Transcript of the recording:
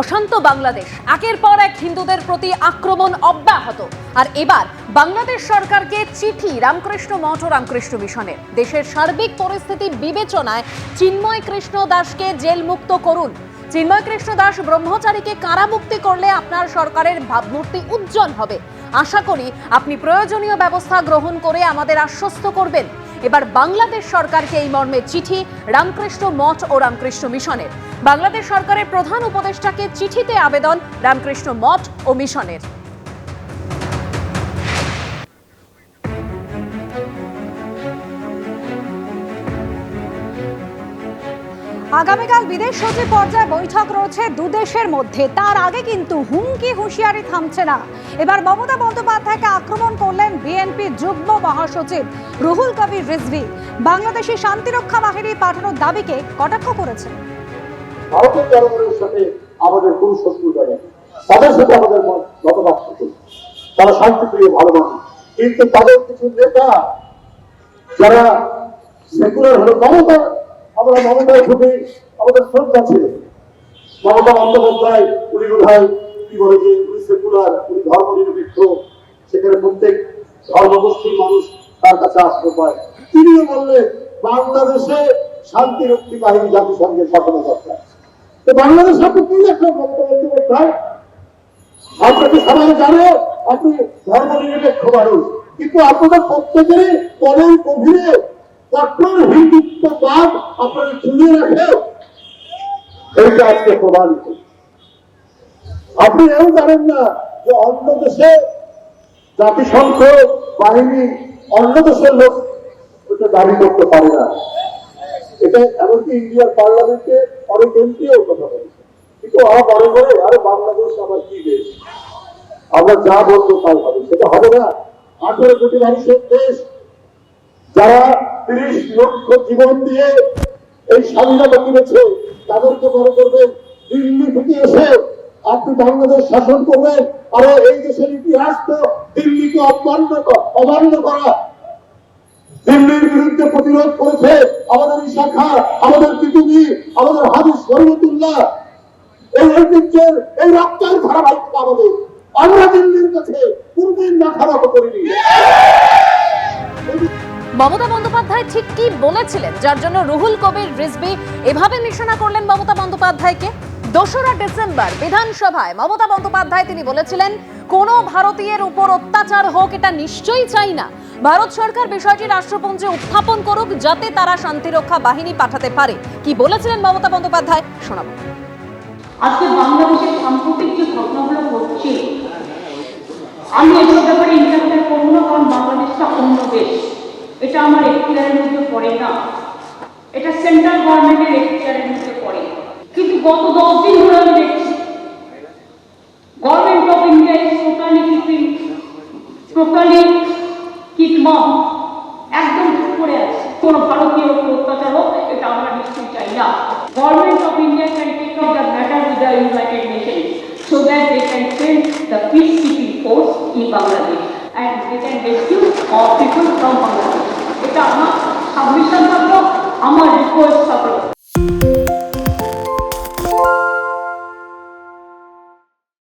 অশান্ত বাংলাদেশ। একের পর এক হিন্দুদের প্রতি আক্রমণ অব্যাহত। আর এবার বাংলাদেশ সরকারকে চিঠি রামকৃষ্ণ মঠ ও রামকৃষ্ণ মিশনের। দেশের সার্বিক পরিস্থিতি বিবেচনায় চিন্ময় কৃষ্ণ দাসকে জেলমুক্ত করুন। চিন্ময় কৃষ্ণ দাস ব্রহ্মচারীকে কারামুক্তি করলে আপনার সরকারের ভাবমূর্তি উজ্জ্বল হবে। আশা করি আপনি প্রয়োজনীয় ব্যবস্থা গ্রহণ করে আমাদের আশ্বস্ত করবেন। এবার বাংলাদেশ সরকারকে এই মর্মে চিঠি, রামকৃষ্ণ মঠ ও রামকৃষ্ণ মিশনের। বাংলাদেশ সরকারের প্রধান উপদেষ্টাকে চিঠিতে আবেদন, রামকৃষ্ণ মঠ ও মিশনের। আগামীকাল বিদেশ সচিব পর্যায়ে বৈঠক রয়েছে দুদেশের মধ্যে। তার আগে কিন্তু হুমকি হুঁশিয়ারি থামছে না। এবার মমতা বন্দ্যোপাধ্যায়কে বিএনপি যুগ্ম মহাসচিব রুহুল কবির রিজভি বাংলাদেশি শান্তিরক্ষা বাহিনী পাঠানোর দাবিকে কটাক্ষ শান্তিপ্রিয়, ভালো মানুষ। কিন্তু তাদের কিছু নেতা যারা সেকুলার হলো মমতা আমরা আমাদের শ্রদ্ধা ছিল। মমতা উনি বোধহয় কি বলে যে, উনি সেকুলার, উনি ধর্ম নিরপেক্ষ সেখানে প্রত্যেক ধর্মগোষ্ঠীর মানুষ তার কাছে আশ্রয় পায়। তিনিও বললেন, বাংলাদেশে শান্তিরক্ষী বাহিনী জাতিসংঘের পাঠানো দরকার তো বাংলাদেশ আপনি কি দেখলেন মমতা বন্দ্যোপাধ্যায় আপনাকে সবাই জানে, আপনি ধর্ম নিরপেক্ষ মানুষ। কিন্তু আপনাদের প্রত্যেকেরই মনের গভীরে কঠোর হিন্দুত্ববাদ আপনারা ঝুলিয়ে রাখে। এইটা আজকে প্রমাণিত। আপনি এও জানেন না যে অন্য দেশে জাতিসংঘ বাহিনী অন্য দেশের লোক ওটা দাবি করতে পারে না। এটা এমনকি ইন্ডিয়ার পার্লামেন্টে অনেক এমপিও কথা বলেছে কিন্তু আমার মনে করে আরে বাংলাদেশ আবার কি দেশ? আমরা যা বলব তাই হবে। সেটা হবে না। আঠেরো কোটি মানুষের দেশ। যারা তিরিশ লক্ষ জীবন দিয়ে এই স্বাধীনতা কিনেছে, তাদেরকে মনে করবেন দিল্লি থেকে এসে আপনি বাংলাদেশ শাসন করবেন, আর এই দেশের ইতিহাস তো দিল্লিকে অমান্য অমান্য করা। দিল্লির বিরুদ্ধে প্রতিরোধ করেছে আমাদের এই শাখা, আমাদের পৃথিবী আমাদের হাদিস শরীয়তুল্লাহ। এই ঐতিহ্যের, এই রক্তের ধারাবাহিকতা আমাদের। আমরা দিল্লির কাছে কোনদিন না খারাপ করিনি। মমতা বন্দ্যোপাধ্যায় ঠিক কি বলেছিলেন? যার জন্য রুহুল কবির রিজভি এভাবে নিশানা করলেন মমতা বন্দ্যোপাধ্যায়কে? দোসরা ডিসেম্বর বিধানসভায় মমতা বন্দ্যোপাধ্যায় তিনি বলেছিলেন, কোন ভারতীয়ের উপর অত্যাচার হোক, এটা নিশ্চয়ই চাই না। ভারত সরকার বিষয়টি রাষ্ট্রপুঞ্জে উত্থাপন করুক, যাতে তারা শান্তিরক্ষা বাহিনী পাঠাতে পারে। কি বলেছিলেন মমতা বন্দ্যোপাধ্যায়? শোনাবো। আজকে বাংলাদেশের সাম্প্রতিক যে ঘটনাগুলো ঘটছে, আমি ব্যাপারে না কারণ বাংলাদেশটা অন্য দেশ। এটা আমার এখতিয়ারের মধ্যে পড়ে না। এটা সেন্ট্রাল গভর্নমেন্টের এখতিয়ারের মধ্যে পড়ে কিন্তু গত দশ দিন ধরে আমি দেখছি। Government of India is totally keeping totally কিকমম একদম চুপ করে আছে। কোনো ভারতীয় অত্যাচার হোক, এটা আমরা নিশ্চয়ই চাই না। Government of India can take up the matter with the United Nations so that they can send the peacekeeping force in Bangladesh and they can rescue all people from Bangladesh. এটা আমার সাবমিশন থাকল